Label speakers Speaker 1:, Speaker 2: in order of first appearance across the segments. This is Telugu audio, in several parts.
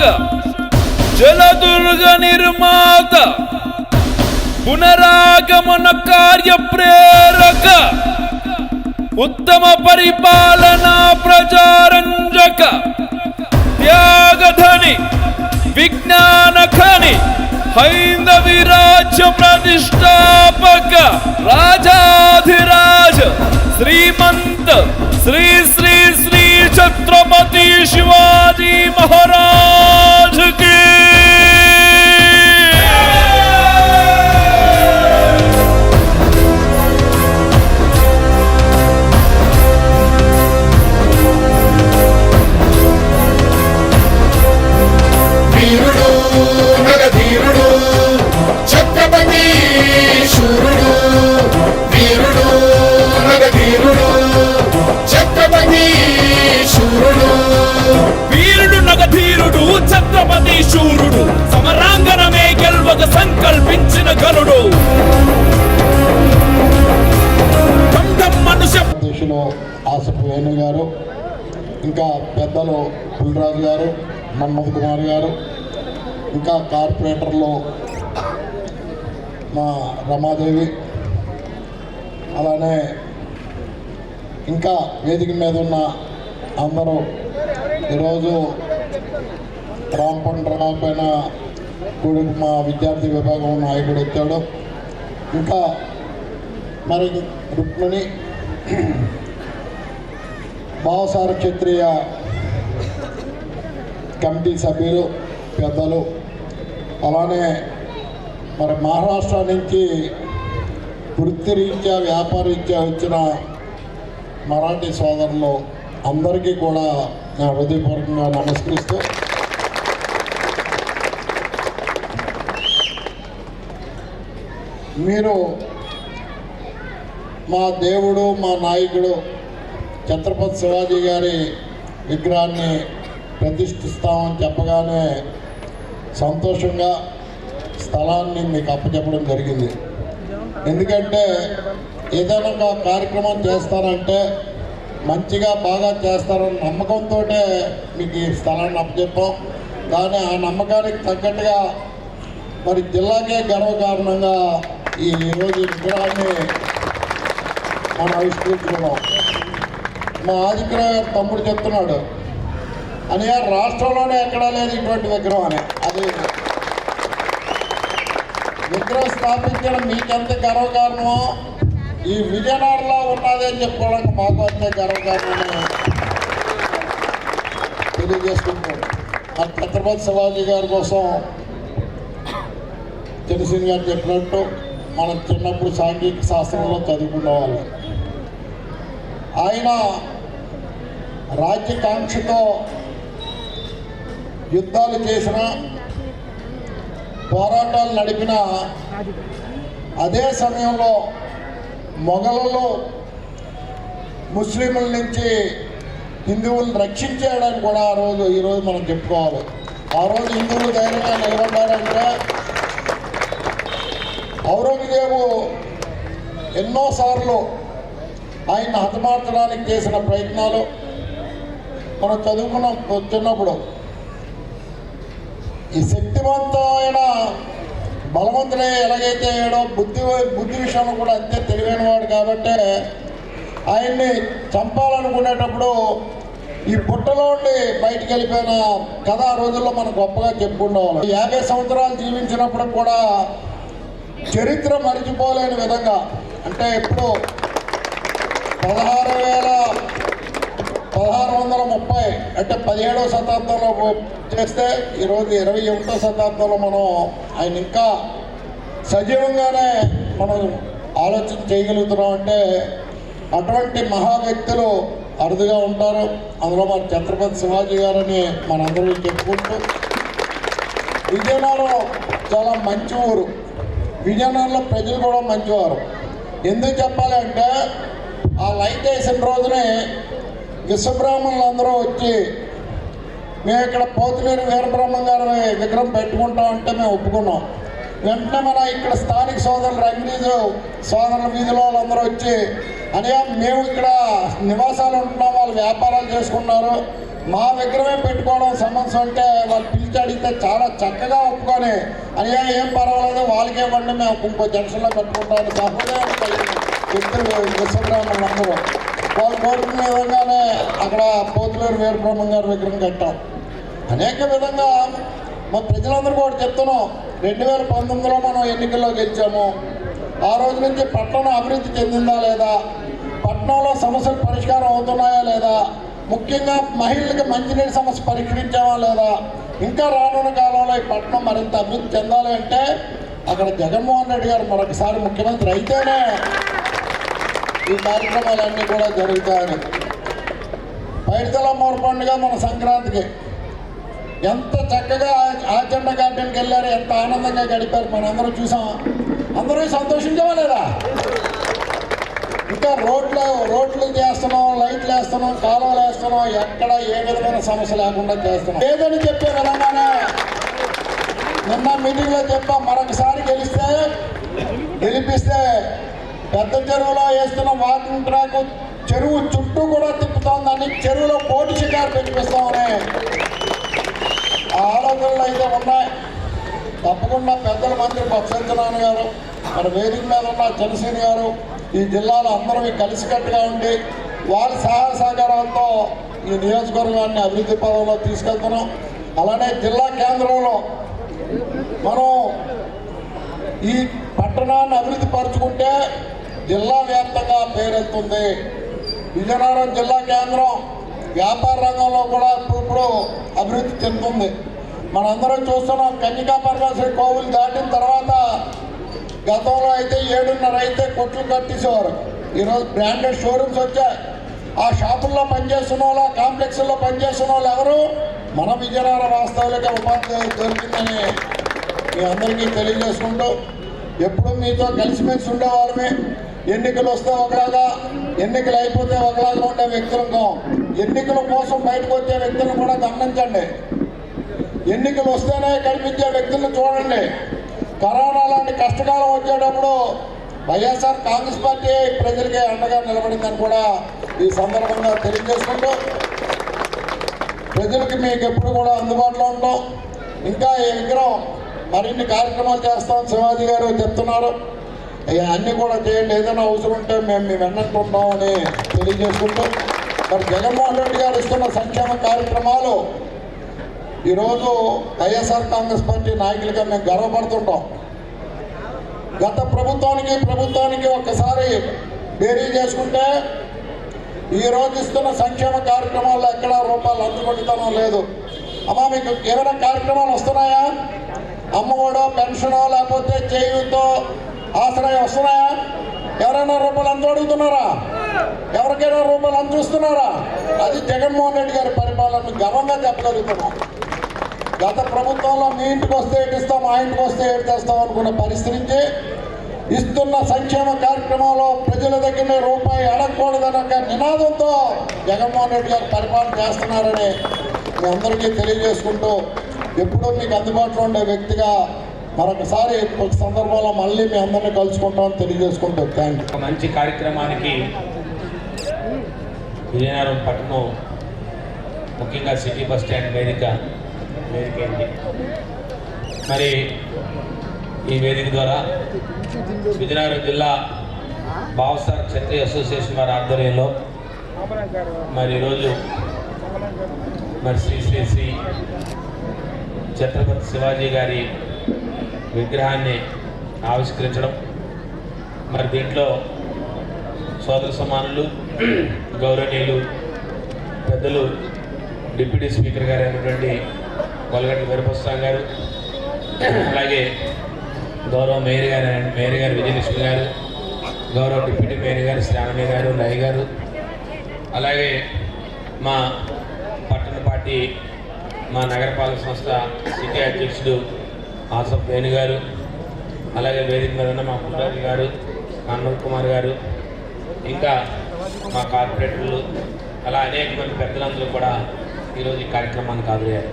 Speaker 1: సంపదల జలదుర్గ నిర్మాత పునరాగమన కార్య ప్రేరక ఉత్తమ పరిపాలనా ప్రచారంజక త్యాగధని విజ్ఞాన ఖని హైందవి రాజ్య ప్రతిష్టాపక రాజాధిర
Speaker 2: అధ్యక్షులు ఆసఫ్ వేణు గారు ఇంకా పెద్దలు పుల్రాజు గారు మన్మోహన్ కుమార్ గారు ఇంకా కార్పొరేటర్లు మా రమాదేవి అలానే ఇంకా వేదిక మీద ఉన్న అందరూ ఈరోజు రాంపండ్ రావు పైన మా విద్యార్థి విభాగం నాయకుడు వచ్చాడు ఇంకా మరి రుక్మిణి భావసార క్షత్రియ కమిటీ సభ్యులు పెద్దలు అలానే మరి మహారాష్ట్ర నుంచి వృత్తిరీత్యా వ్యాపారరీత్యా వచ్చిన మరాఠీ సోదరులు అందరికీ కూడా నా హృదయపూర్వకంగా నమస్కరిస్తూ మీరు మా దేవుడు మా నాయకుడు ఛత్రపతి శివాజీ గారి విగ్రహాన్ని ప్రతిష్ఠిస్తామని చెప్పగానే సంతోషంగా స్థలాన్ని మీకు అప్పచెప్పడం జరిగింది. ఎందుకంటే ఏదైనా ఒక కార్యక్రమం చేస్తారంటే మంచిగా బాగా చేస్తారని నమ్మకంతో మీకు ఈ స్థలాన్ని అప్పచెప్పాం. కానీ ఆ నమ్మకానికి తగ్గట్టుగా మరి జిల్లాకే గర్వకారణంగా ఈ ఈరోజు విగ్రహాన్ని మనం ఆవిష్కరించుకున్నాం మా ఆదిత్య తమ్ముడు చెప్తున్నాడు అని రాష్ట్రంలోనే ఎక్కడా లేదు ఇటువంటి విగ్రహం అని. అది విగ్రహం స్థాపించడం మీకెంత గర్వకారణమో ఈ విజయనగరంలో ఉన్నది అని చెప్పుకోవడానికి మాకు అంతే గర్వకారణమని తెలియజేసుకుంటాం ఆ ఛత్రపతి శివాజీ గారి కోసం తెలిసింది గారు చెప్పినట్టు మనం చిన్నప్పుడు సాంఘిక శాస్త్రంలో చదువుకునే వాళ్ళం. ఆయన రాజ్యకాంక్షతో యుద్ధాలు చేసిన పోరాటాలు నడిపిన అదే సమయంలో మొఘలలో ముస్లింల నుంచి హిందువులను రక్షించేయడానికి కూడా ఆ రోజు ఈరోజు మనం చెప్పుకోవాలి. ఆ రోజు హిందువులు ధైర్యంగా నిలబడ్డారంటే ఔరంగజేబు ఎన్నోసార్లు ఆయన హతమార్చడానికి చేసిన ప్రయత్నాలు మనం చదువుకున్నాం చిన్నప్పుడు ఈ శక్తివంతమైన బలవంతుడే ఎలాగైతే అయ్యాడో బుద్ధి బుద్ధి విషయంలో కూడా అంతే తెలివైన వాడు కాబట్టి ఆయన్ని చంపాలనుకునేటప్పుడు ఈ పుట్టలో ఉండి బయటికి వెళ్ళిపోయిన కథ ఆ రోజుల్లో మనం గొప్పగా చెప్పుకుండేవాళ్ళం యాభై సంవత్సరాలు జీవించినప్పుడు కూడా చరిత్ర మరిచిపోలేని విధంగా అంటే ఎప్పుడు పదహారు వేల పదహారు వందల ముప్పై అంటే పదిహేడవ శతాబ్దంలో చేస్తే ఈరోజు ఇరవై ఒకటో శతాబ్దంలో మనం ఆయన ఇంకా సజీవంగానే మనం ఆలోచన చేయగలుగుతున్నాం అంటే అటువంటి మహా వ్యక్తులు అరుదుగా ఉంటారు. అందులో మన ఛత్రపతి శివాజీ గారని మనందరూ చెప్పుకుంటూ విజయనగరం చాలా మంచి ఊరు. విజయనగరంలో ప్రజలు కూడా మంచివారు. ఎందుకు చెప్పాలంటే ఆ లైట్ వేసిన రోజునే విశ్వబ్రాహ్మణులు అందరూ వచ్చి మేము ఇక్కడ పోతులేరు వీరబ్రహ్మం గారి విగ్రహం పెట్టుకుంటాం అంటే మేము ఒప్పుకున్నాం. వెంటనే మన ఇక్కడ స్థానిక సోదరులు రంగీజు సోదరుల వీధిలో వాళ్ళందరూ వచ్చి అనగా మేము ఇక్కడ నివాసాలు ఉంటున్నాం వాళ్ళు వ్యాపారాలు చేసుకున్నారు మా విగ్రహమే పెట్టుకోవడం సమస్య అంటే వాళ్ళు పిలిచి అడిగితే చాలా చక్కగా ఒప్పుకొని అనగా ఏం పర్వాలేదు వాళ్ళకే ఇవ్వండి మేము ఇంకో జంక్షన్లో పెట్టుకుంటాం. సహృదయం కలిగిన వ్యక్తులు విశ్వబ్రాహ్మణులు వాళ్ళు కోరుకునే విధంగానే అక్కడ పోతులేరు వీరబ్రహ్మం గారి విగ్రహం కట్టాం. అనేక విధంగా మా ప్రజలందరూ కూడా చెప్తున్నాం. రెండు వేల పంతొమ్మిదిలో మనం ఎన్నికల్లో గెలిచాము. ఆ రోజు నుంచి పట్టణం అభివృద్ధి చెందిందా లేదా? పట్టణంలో సమస్యలు పరిష్కారం అవుతున్నాయా లేదా? ముఖ్యంగా మహిళలకి మంచినీటి సమస్య పరిష్కరించామా లేదా? ఇంకా రానున్న కాలంలో ఈ పట్టణం మరింత అభివృద్ధి చెందాలి అంటే అక్కడ జగన్మోహన్ రెడ్డి గారు మరొకసారి ముఖ్యమంత్రి అయితేనే ఈ కార్యక్రమాలన్నీ కూడా జరుగుతాయని. మూడు పండుగ మన సంక్రాంతికి. ఎంత చక్కగా ఆచండ గార్డెన్కి వెళ్ళారు ఎంత ఆనందంగా గడిపారు మనందరం చూసాం అందరూ సంతోషించామా లేదా? ఇంకా రోడ్లు రోడ్లు చేస్తున్నాం లైట్లు వేస్తున్నాం కాలువలు వేస్తున్నాం ఎక్కడ ఏ విధమైన సమస్య లేకుండా చేస్తున్నాం. లేదని చెప్పే విధంగానే నిన్న మీటింగ్లో చెప్పాం మరొకసారి గెలిస్తే గెలిపిస్తే పెద్ద చెరువులో వేస్తున్న వాకింగ్ ట్రాక్ చెరువు చుట్టూ కూడా తిప్పుతోందని చెరువులో పోటీ షికారు పెట్టిస్తామని ఆ ఆలోచనలు అయితే ఉన్నాయి. తప్పకుండా పెద్దల మంత్రి బొత్సత్యనారాయణ గారు మన వేదిక మీద ఉన్న జనసేన గారు ఈ జిల్లాలో అందరం కలిసికట్టుగా ఉండి వారి సహాయ సహకారాలతో ఈ నియోజకవర్గాన్ని అభివృద్ధి పదంలో తీసుకెళ్తున్నాం. అలానే జిల్లా కేంద్రంలో మనం ఈ పట్టణాన్ని అభివృద్ధి పరుచుకుంటే జిల్లా వ్యాప్తంగా పేరెత్తుంది. విజయనగరం జిల్లా కేంద్రం వ్యాపార రంగంలో కూడా ఇప్పుడు అభివృద్ధి చెందుతుంది. మనందరం చూస్తున్నాం కన్యకా పరమేశ్వరి కోవిల్ దాటిన తర్వాత గతంలో అయితే ఏడున్నర అయితే కొట్లు కట్టేసేవారు. ఈరోజు బ్రాండెడ్ షోరూమ్స్ వచ్చాయి. ఆ షాపుల్లో పనిచేస్తున్న వాళ్ళు ఆ కాంప్లెక్స్లో పనిచేస్తున్న వాళ్ళు ఎవరు? మన విజయనగరం వాస్తవాలకే ఉపాధి దొరికిందని మీ అందరికీ తెలియజేసుకుంటూ ఎప్పుడు మీతో కలిసిమెలిసి ఉండేవాళ్ళమే. ఎన్నికలు వస్తే ఒకలాగా ఎన్నికలు అయిపోతే ఒకలాగా ఉండే వ్యక్తులకు ఎన్నికల కోసం బయటకు వచ్చే వ్యక్తులను కూడా గమనించండి. ఎన్నికలు వస్తేనే కనిపించే వ్యక్తులను చూడండి. కరోనా లాంటి కష్టకాలం వచ్చేటప్పుడు వైఎస్ఆర్ కాంగ్రెస్ పార్టీ ప్రజలకే అండగా నిలబడిందని కూడా ఈ సందర్భంగా తెలియజేసుకుంటూ ప్రజలకి మీకు ఎప్పుడు కూడా అందుబాటులో ఉంటాం. ఇంకా ఈ విగ్రహం మరిన్ని కార్యక్రమాలు చేస్తాం శివాజీ గారు చెప్తున్నారు. అన్నీ కూడా చేయండి. ఏదైనా అవసరం ఉంటే మేము మేము వెన్నట్టు ఉంటామని తెలియజేసుకుంటూ మరి జగన్మోహన్ రెడ్డి గారు ఇస్తున్న సంక్షేమ కార్యక్రమాలు ఈరోజు వైఎస్ఆర్ కాంగ్రెస్ పార్టీ నాయకులుగా మేము గర్వపడుతుంటాం. గత ప్రభుత్వానికి ప్రభుత్వానికి ఒక్కసారి బేరీ చేసుకుంటే ఈరోజు ఇస్తున్న సంక్షేమ కార్యక్రమాల్లో ఎక్కడా రూపాయలు అందుకుంటుతానో లేదు. అమ్మా మీకు ఏమైనా కార్యక్రమాలు వస్తున్నాయా? అమ్మఒడో పెన్షనో లేకపోతే చేయుతో ఆశ్రయ వస్తున్నాయా ఎవరైనా రూపాయలు అంత అడుగుతున్నారా? ఎవరికైనా రూపాయలు అందు చూస్తున్నారా? అది జగన్మోహన్ రెడ్డి గారి పరిపాలన గర్వంగా చెప్పగలుగుతున్నాం. గత ప్రభుత్వంలో మీ ఇంటికి వస్తే ఏటిస్తాం మా ఇంటికి వస్తే ఏటి అనుకున్న పరిస్థితి ఇస్తున్న సంక్షేమ కార్యక్రమంలో ప్రజల దగ్గర రూపాయి అడగకూడదనక నినాదంతో జగన్మోహన్ రెడ్డి గారు పరిపాలన చేస్తున్నారని మీ అందరికీ తెలియజేసుకుంటూ ఎప్పుడూ మీకు అందుబాటులో ఉండే వ్యక్తిగా మరొకసారి ఒక సందర్భంలో మళ్ళీ మీ అందరినీ కలుసుకుంటామని తెలియజేసుకుంటాం థ్యాంక్ యూ
Speaker 3: ఒక మంచి కార్యక్రమానికి విజయనగరం పట్టణం ముఖ్యంగా సిటీ బస్ స్టాండ్ వేదిక వేదికైంది. మరి ఈ వేదిక ద్వారా విజయనగరం జిల్లా బావసార్ క్షత్రియ అసోసియేషన్ వారి ఆధ్వర్యంలో మరి ఈరోజు మరి శ్రీ శ్రీ శ్రీ ఛత్రపతి శివాజీ గారి విగ్రహాన్ని ఆవిష్కరించడం. మరి దీంట్లో సోదర సమానులు గౌరవనీయులు పెద్దలు డిప్యూటీ స్పీకర్ గారు అయినటువంటి కొలగడ్డ వీరప్రసాద్ గారు అలాగే గౌరవ మేయర్ గారు మేయర్ గారు విజయలక్ష్మి గారు గౌరవ డిప్యూటీ మేయర్ గారు శ్రావణి గారు లయ గారు అలాగే మా పట్టణ పార్టీ మా నగరపాలక సంస్థ సిటీ అధ్యక్షుడు ఆసఫ్ వేణు గారు అలాగే వేదిక మీద ఉన్న మా పుల్లాజీ గారు అన్నవ్ కుమార్ గారు ఇంకా మా కార్పొరేటర్లు అలా అనేక మంది పెద్దలందరూ కూడా ఈరోజు ఈ కార్యక్రమానికి హాజరయ్యారు.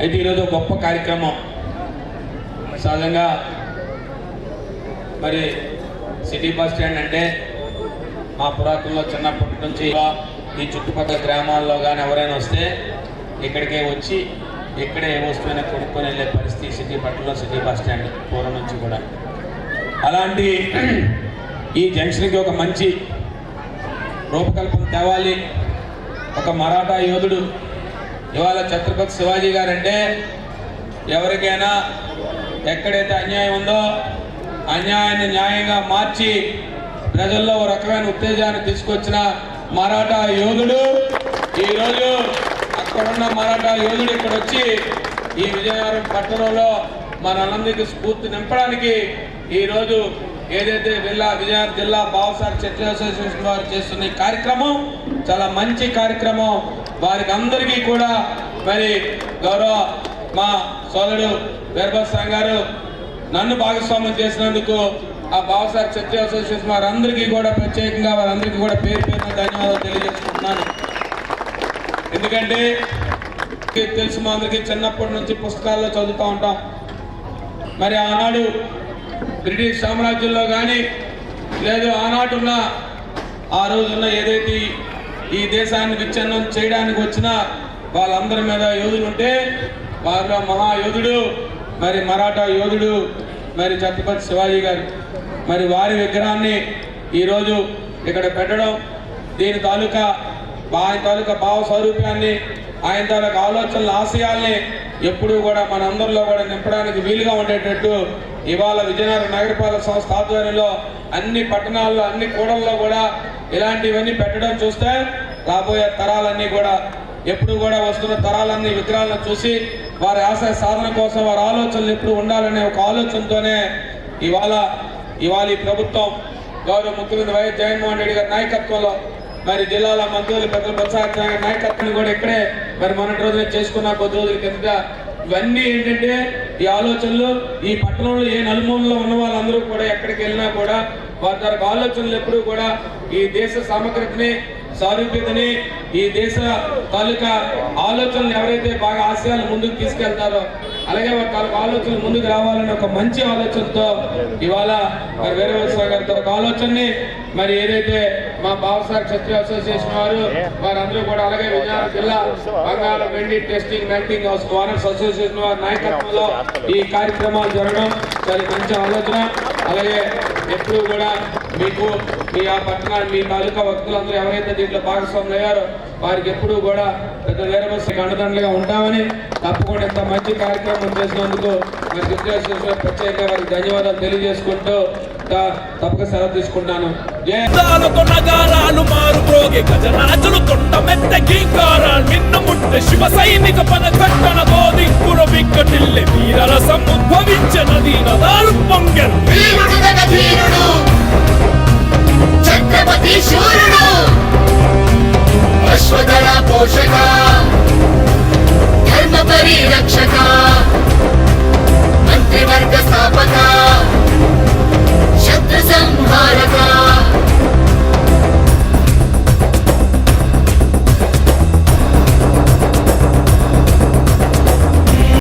Speaker 3: అయితే ఈరోజు గొప్ప కార్యక్రమం. సహజంగా మరి సిటీ బస్ స్టాండ్ అంటే మా పురాతనలో చిన్నప్పటి నుంచి ఈ చుట్టుపక్కల గ్రామాల్లో కానీ ఎవరైనా వస్తే ఇక్కడికే వచ్చి ఇక్కడే ఏ వస్తువైనా కొనుక్కొని సిటీ పట్టణంలో సిటీ బస్ స్టాండ్ పూర్వం నుంచి కూడా. అలాంటి ఈ జంక్షన్కి ఒక మంచి రూపకల్పన తేవాలి. ఒక మరాఠా యోధుడు ఇవాళ ఛత్రపతి శివాజీ గారంటే ఎవరికైనా ఎక్కడైతే అన్యాయం ఉందో అన్యాయాన్ని న్యాయంగా మార్చి ప్రజల్లో ఒక రకమైన ఉత్తేజాన్ని తీసుకొచ్చిన మరాఠా యోధుడు ఈరోజు అక్కడున్న మరాఠా యోధుడు ఇక్కడ వచ్చి ఈ విజయనగరం పట్టణంలో మనందరికీ స్ఫూర్తి నింపడానికి ఈరోజు ఏదైతే జిల్లా విజయనగరం జిల్లా బావసార్ చెట్ల అసోసియేషన్ వారు చేస్తున్న ఈ కార్యక్రమం చాలా మంచి కార్యక్రమం. వారికి అందరికీ కూడా మరి గౌరవ మా సోదరుడు వీరభద్రం గారు నన్ను భాగస్వామ్యం చేసినందుకు ఆ బావసార్ చర్చ అసోసియేషన్ వారందరికీ కూడా ప్రత్యేకంగా వారందరికీ కూడా పేరు పేరున ధన్యవాదాలు తెలియజేసుకుంటున్నాను. ఎందుకంటే మనకి తెలుసు మా అందరికీ చిన్నప్పటి నుంచి పుస్తకాల్లో చదువుతూ ఉంటాం. మరి ఆనాడు బ్రిటిష్ సామ్రాజ్యంలో కానీ లేదు ఆనాటున్న ఆ రోజున్న ఏదైతే ఈ- ఈ దేశాన్ని విచ్ఛిన్నం చేయడానికి వచ్చిన వాళ్ళందరి మీద యోధులు ఉంటే వారిలో మహాయోధుడు మరి మరాఠా యోధుడు మరి ఛత్రపతి శివాజీ గారు. మరి వారి విగ్రహాన్ని ఈరోజు ఇక్కడ పెట్టడం దీని తాలూకా ఆయన తాలూకా భావ స్వరూపాన్ని ఆయన తాలూకా ఆలోచనల ఆశయాల్ని ఎప్పుడూ కూడా మనందరిలో కూడా నింపడానికి వీలుగా ఉండేటట్టు ఇవాళ విజయనగరం నగరపాలక సంస్థ ఆధ్వర్యంలో అన్ని పట్టణాల్లో అన్ని కూడల్లో కూడా ఇలాంటివన్నీ పెట్టడం చూస్తే రాబోయే తరాలన్నీ కూడా ఎప్పుడు కూడా వస్తున్న తరాలన్నీ విగ్రహాలను చూసి వారి ఆశయ సాధన కోసం వారి ఆలోచనలు ఎప్పుడు ఉండాలనే ఒక ఆలోచనతోనే ఇవాళ ఇవాళ ఈ ప్రభుత్వం గౌరవ ముఖ్యమంత్రి వైఎస్ జగన్మోహన్ రెడ్డి గారి నాయకత్వంలో మరి జిల్లాల మంత్రులు పెద్దలు బొత్స నాయకత్వం కూడా ఇక్కడే మరి మొన్నటి రోజున చేసుకున్న కొద్ది రోజుల కిందట. ఇవన్నీ ఏంటంటే ఈ ఆలోచనలు ఈ పట్టణంలో ఏ నలుమూలలో ఉన్న వాళ్ళందరూ కూడా ఎక్కడికి వెళ్ళినా కూడా వారి ఆలోచనలు ఎప్పుడూ కూడా ఈ దేశ సమగ్రతని సారూప్యతని ఈ దేశ తాలూకా ఆలోచనలు ఎవరైతే బాగా ఆశయాలు ముందుకు తీసుకెళ్తారో అలాగే వారి ఆలోచనలు ముందుకు రావాలనే ఒక మంచి ఆలోచనతో ఇవాళ మరి వేరే గారితో ఒక ఆలోచనని మరి ఏదైతే మా బావసార్ క్షత్రియ అసోసియేషన్ వారు వారందరూ కూడా అలాగే విజయనగరం జిల్లా బంగారం వెండి testing melting house owners association వారి నాయకత్వంలో ఈ కార్యక్రమాలు జరగడం దాని మంచి ఆలోచన. అలాగే ఎప్పుడు కూడా మీకు మీ ఆ పట్టణ మీ తాలూకా భక్తులందరూ ఎవరైతే దీంట్లో భాగస్వాములు అయ్యారో వారికి ఎప్పుడూ కూడా పెద్ద వేరవలసి అండదండలుగా ఉంటామని తప్పకుండా ఇంత మంచి కార్యక్రమం చేసినందుకు మరి క్షత్రియ ప్రత్యేకంగా వారికి ధన్యవాదాలు తెలియజేసుకుంటూ తప్పక సెలవు తీసుకుంటాను.
Speaker 1: ముట్ట శివ సైనిక పద కట్టణ బోధింపుర విక్కటిల్లె వీరరసం ఉద్భవించనది నదారు